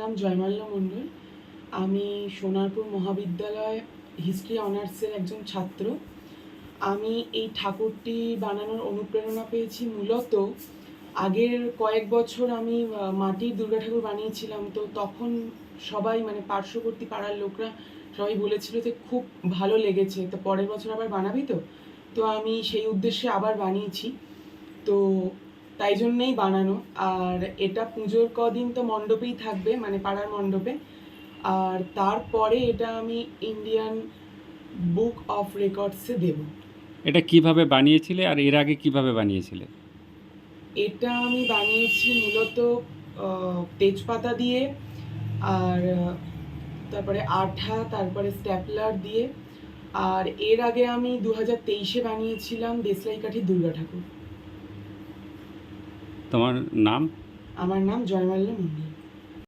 নাম জয়মাল্য মণ্ডল। আমি সোনারপুর মহাবিদ্যালয় হিস্ট্রি অনার্সের একজন ছাত্র। আমি এই ঠাকুরটি বানানোর অনুপ্রেরণা পেয়েছি মূলত আগের কয়েক বছর আমি মাটির দুর্গা ঠাকুর বানিয়েছিলাম। তো তখন সবাই মানে পার্শ্ববর্তী পাড়ার লোকরা সবাই বলেছিল যে খুব ভালো লেগেছে। তো পরের বছর আবার বানাবি তো? তো আমি সেই উদ্দেশ্যে আবার বানিয়েছি। তো তাই জন্যেই বানানো। আর এটা পুজোর কদিন তো মণ্ডপেই থাকবে মানে পাড়ার মণ্ডপে। আর তারপরে এটা আমি ইন্ডিয়ান বুক অফ রেকর্ডসে দেব। এটা কীভাবে বানিয়েছিলে আর এর আগে কীভাবে বানিয়েছিলে? এটা আমি বানিয়েছি মূলত তেজপাতা দিয়ে আর তারপরে আঠা তারপরে স্ট্যাপলার দিয়ে। আর এর আগে আমি দু হাজার তেইশে বানিয়েছিলাম দেশলাই কাঠি দুর্গা ঠাকুর। তোমার নাম? আমার নাম জয়মাল্য মন্ডল